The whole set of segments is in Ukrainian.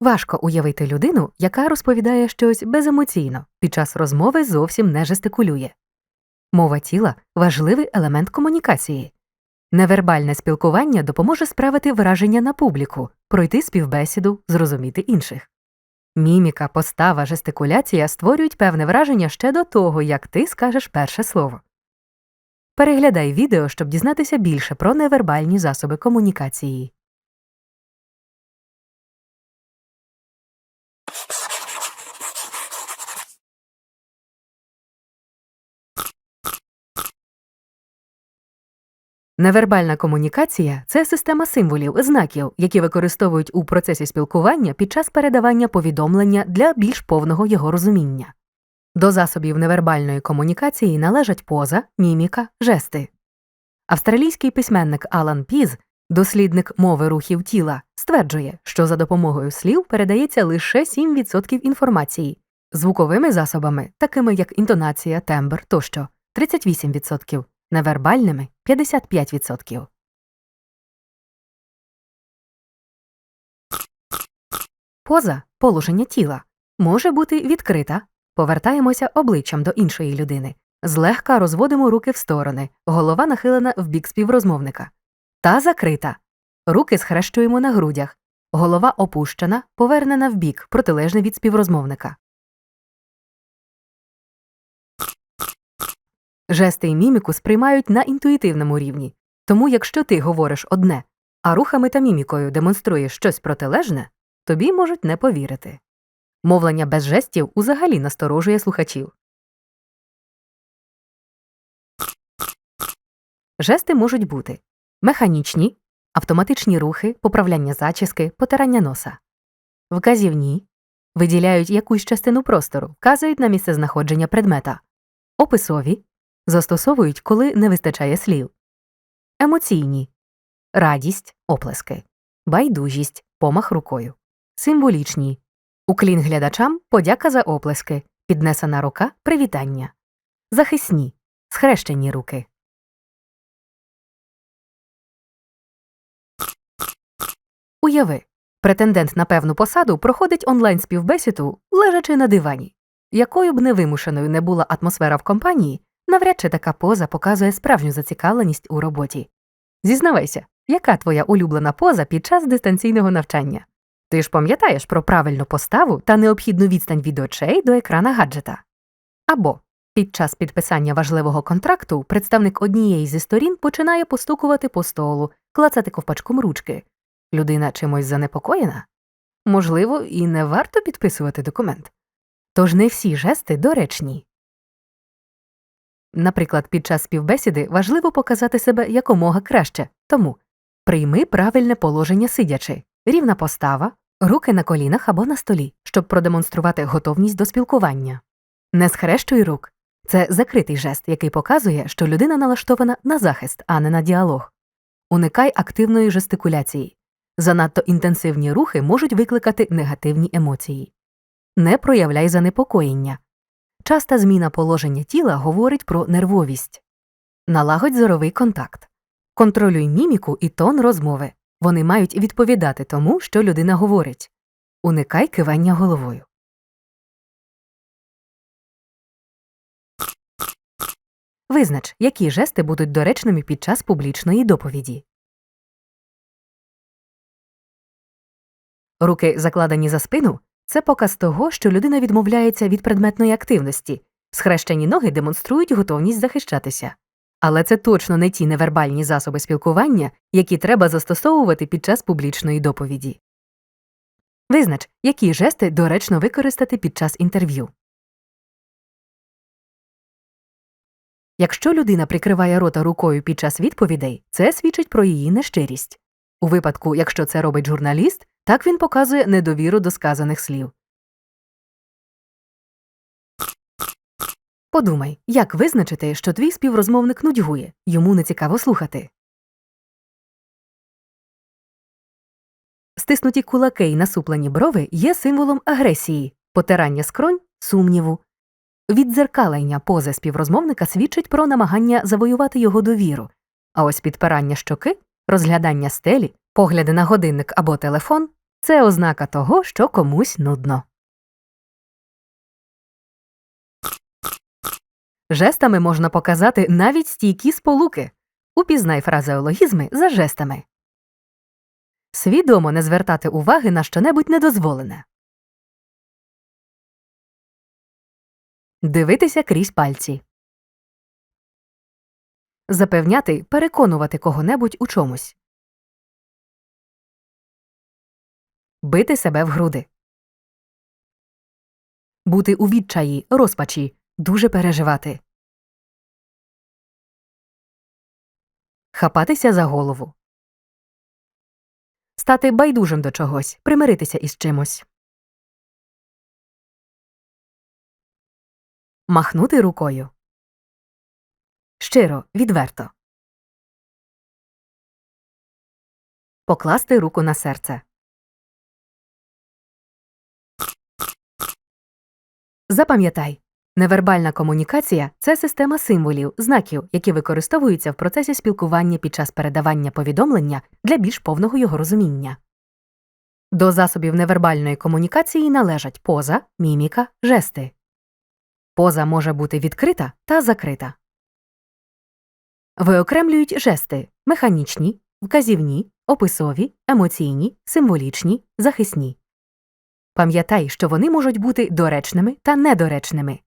Важко уявити людину, яка розповідає щось беземоційно, під час розмови зовсім не жестикулює. Мова тіла важливий елемент комунікації. Невербальне спілкування допоможе справити враження на публіку, пройти співбесіду, зрозуміти інших. Міміка, постава, жестикуляція створюють певне враження ще до того, як ти скажеш перше слово. Переглядай відео, щоб дізнатися більше про невербальні засоби комунікації. Невербальна комунікація це система символів, знаків, які використовують у процесі спілкування під час передавання повідомлення для більш повного його розуміння. До засобів невербальної комунікації належать поза, міміка, жести. Австралійський письменник Алан Піз, дослідник мови рухів тіла, стверджує, що за допомогою слів передається лише 7% інформації, звуковими засобами, такими як інтонація, тембр тощо 38%, невербальними 55%. Поза положення тіла може бути відкрита. Повертаємося обличчям до іншої людини. Злегка розводимо руки в сторони, голова нахилена в бік співрозмовника. Та закрита. Руки схрещуємо на грудях. Голова опущена, повернена в бік, протилежний від співрозмовника. Жести і міміку сприймають на інтуїтивному рівні. Тому якщо ти говориш одне, а рухами та мімікою демонструєш щось протилежне, тобі можуть не повірити. Мовлення без жестів узагалі насторожує слухачів. Жести можуть бути механічні, автоматичні рухи, поправляння зачіски, потирання носа, вказівні виділяють якусь частину простору, вказують на місцезнаходження предмета, описові застосовують, коли не вистачає слів, емоційні радість, оплески, байдужість, помах рукою, символічні Уклін глядачам подяка за оплески, піднесена рука привітання. Захисні схрещені руки. Уяви, претендент на певну посаду проходить онлайн співбесіду, лежачи на дивані. Якою б невимушеною не була атмосфера в компанії, навряд чи така поза показує справжню зацікавленість у роботі. Зізнавайся, яка твоя улюблена поза під час дистанційного навчання? Ти ж пам'ятаєш про правильну поставу та необхідну відстань від очей до екрана гаджета. Або під час підписання важливого контракту представник однієї зі сторін починає постукувати по столу, клацати ковпачком ручки. Людина чимось занепокоєна? Можливо, і не варто підписувати документ. Тож не всі жести доречні. Наприклад, під час співбесіди важливо показати себе якомога краще, тому прийми правильне положення сидячи, рівна постава, руки на колінах або на столі, щоб продемонструвати готовність до спілкування. Не схрещуй рук. Це закритий жест, який показує, що людина налаштована на захист, а не на діалог. Уникай активної жестикуляції. Занадто інтенсивні рухи можуть викликати негативні емоції. Не проявляй занепокоєння. Часта зміна положення тіла говорить про нервовість. Налагодь зоровий контакт. Контролюй міміку і тон розмови. Вони мають відповідати тому, що людина говорить. Уникай кивання головою. Визнач, які жести будуть доречними під час публічної доповіді. Руки, закладені за спину, це показ того, що людина відмовляється від предметної активності. Схрещені ноги демонструють готовність захищатися. Але це точно не ті невербальні засоби спілкування, які треба застосовувати під час публічної доповіді. Визнач, які жести доречно використати під час інтерв'ю. Якщо людина прикриває рота рукою під час відповідей, це свідчить про її нещирість. У випадку, якщо це робить журналіст, так він показує недовіру до сказаних слів. Подумай, як визначити, що твій співрозмовник нудьгує, йому не цікаво слухати. Стиснуті кулаки й насуплені брови є символом агресії, потирання скронь сумніву. Віддзеркалення пози співрозмовника свідчить про намагання завоювати його довіру, а ось підпирання щоки, розглядання стелі, погляди на годинник або телефон Це ознака того, що комусь нудно. Жестами можна показати навіть стійкі сполуки. Упізнай фразеологізми за жестами. Свідомо не звертати уваги на щонебудь недозволене. Дивитися крізь пальці. Запевняти, переконувати кого-небудь у чомусь. Бити себе в груди. Бути у відчаї, розпачі, дуже переживати. Хапатися за голову. Стати байдужим до чогось, примиритися із чимось. Махнути рукою. Щиро, відверто. Покласти руку на серце. Запам'ятай, невербальна комунікація це система символів, знаків, які використовуються в процесі спілкування під час передавання повідомлення для більш повного його розуміння. До засобів невербальної комунікації належать поза, міміка, жести. Поза може бути відкрита та закрита. Виокремлюють жести механічні, вказівні, описові, емоційні, символічні, захисні. Пам'ятай, що вони можуть бути доречними та недоречними.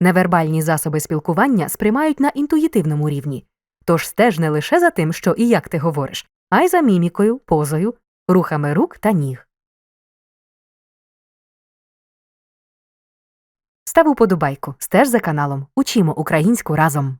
Невербальні засоби спілкування сприймають на інтуїтивному рівні, тож стеж не лише за тим, що і як ти говориш, а й за мімікою, позою, рухами рук та ніг. Став уподобайку, стеж за каналом. Учімо українську разом.